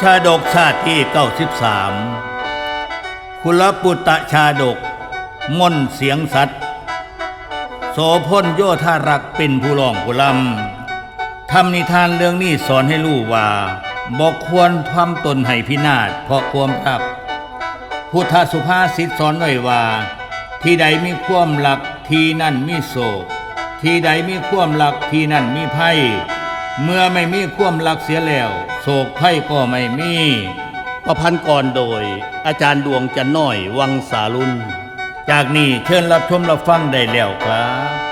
ชาดกชาติที่เก้าสิบสามคุลปุตตะชาดก ม่นเสียงสัตว์ โสพลโยธารักเป็นผู้รองผู้ลำทำนิทานเรื่องนี้สอนให้รู้ว่าบอกควรทำตนให้พินาศเพราะความรัก พุทธสุภาษิตสอนไว้ว่า ที่ใดมีความรักที่นั่นมีโศก ที่ใดมีความรักที่นั่นมีภัย เมื่อไม่มีความรักเสียแล้ว โศกไพ่ก็ไม่มี ประพันธ์ก่อนโดย อาจารย์ดวงจันน้อยวังสาลุน จากนี้เชิญรับชมรับฟังได้แล้วครับ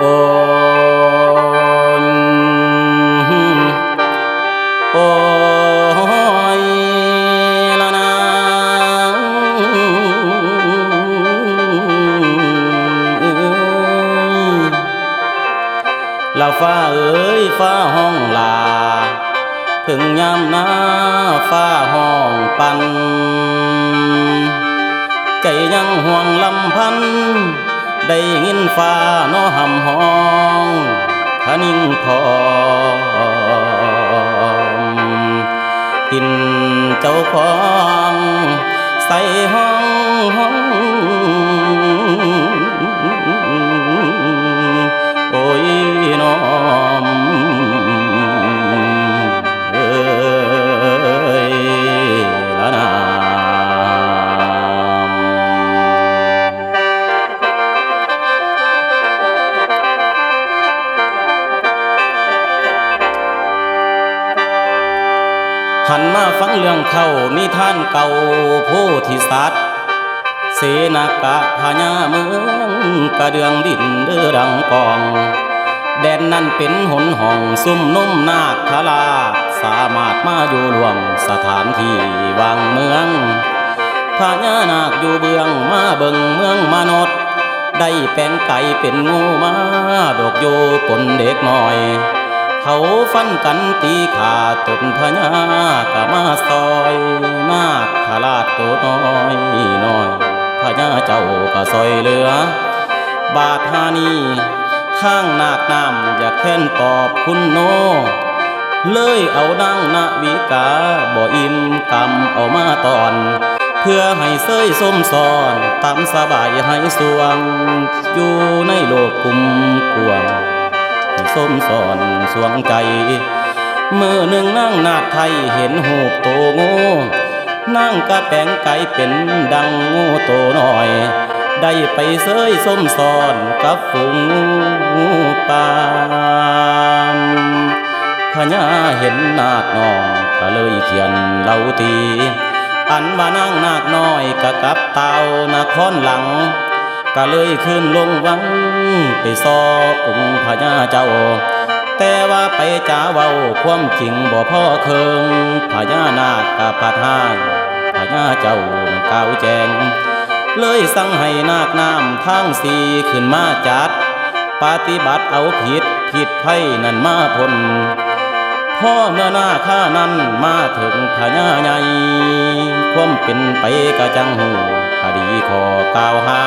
ละฟ้าเอ้ยฟ้าห้องลา ถึงยามหน้าฟ้าห้องปัน ใจยังห่วงลำพันธ ได้ยินฟ้าน้อหำห้องทะนิ่งทองกินเจ้าของใส่ห้องห้อง ฟังเรื่องเขานิทานเก่าโพธิสัตว์เสนากะพญาเมืองกระเดืองดินเดือดังกอง แดนนั้นเป็นหนห้องซุ่มนุ่มนาคทลาสามารถมาอยู่รวมสถานที่วางเมืองพญานาคอยู่เบืองมาเบิงเมืองมนุษย์ ได้แปลงไก่เป็นงูมาดอกโยปนเด็กน้อย เขาฟันกันตีขาตนพญากะมาซอยนาคขลาดตัวน้อยน้อยพญาเจ้าก็ซอยเหลือ บาทหานีทางนาคน้ำอยากแค้นตอบคุณโน เลยเอาดังนาวิกาบ่อิ่มกำเอามาตอน เพื่อให้เสยส้มซอนตามสบายให้สวง อยู่ในโลกกุมกวง ส้มสอนสวงใจ มือหนึ่งนั่งนาดไทยเห็นหูโตงูนั่งกะแปงไก่เป็นดังงูโตหน้อย ได้ไปเสยส้มสอนกับฝูงงูปามพญาเห็นนาคน้องก็เลยเขียนเล่าทีอันว่านั่งนาคน้อยกะกับเตานาครหลัง ก็เลยขึ้นลงวัง ไปซอองค์พญาเจ้า แต่ว่าไปจ้าเว้าความจริงบ่พ่อเคิงพญานาคกับพัดหายพญาเจ้ากล่าวแจง เลยสั่งให้นาคน้ำทางสีขึ้นมาจัด ปฏิบัติเอาผิดผิดไพ่นั่นมาพ้นพ่อเมื่อหน้าข้านั้นมาถึงพญาใหญ่ความเป็นไปกะจังหูคดีขอกล่าวหา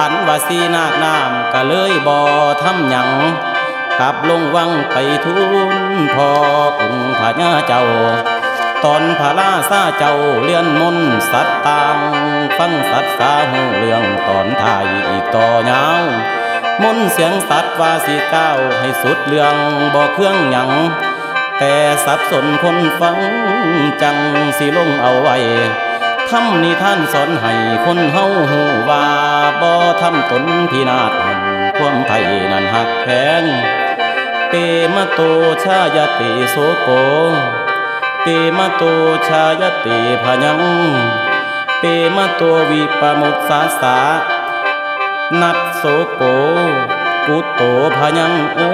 อันว่าสีนาคน้ำก็เลยบ่อทำหยังกลับลงวังไปทุนพอองค์พญาเจ้า ตอนพระราซาเจ้าเลื่อนมนสัตต่างฟังสัตสาหูเรื่องตอนท้ายอีกต่อยาวมนเสียงสัตว์ว่าสิก้าวให้สุดเรื่องบ่เครื่องหยัง แต่สับสนคนฟังจังสิลงเอาไว้ ทำนิท่านสอนให้คนเฮาหูว่าบ่ทำตนพินาศหันความไทยนั้นหักแพงเปมาโตชายติโสโกเปมาโตชายติพยังเปมาโตวิปมุตสาสานัดโสโกกุโตพยังเอ้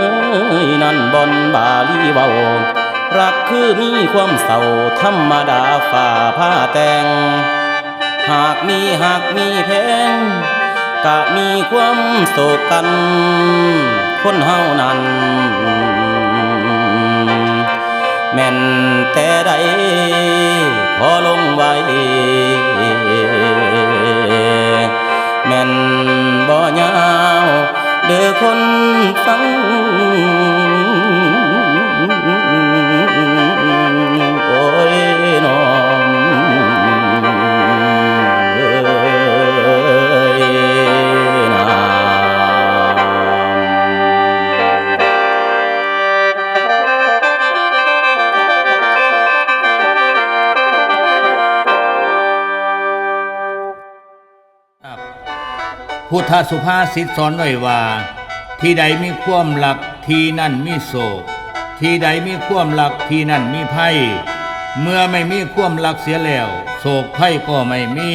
ยนั่นบอนบาลีเว้า รักคือมีความเศร้าธรรมดาฝ่าผ้าแต่ง หากมีหากมีแพงกะมีความโศกกัน คนเฮานั้น แม่นแต่ใดขอลงไว้แม่นบ่ยาวเด้อคนฟัง พุทธสุภาษิตสอนไว้ว่า ที่ใดมีความหลักที่นั่นมีโศก ที่ใดมีความหลักที่นั่นมีภัย เมื่อไม่มีความหลักเสียแล้ว โศกภัยก็ไม่มี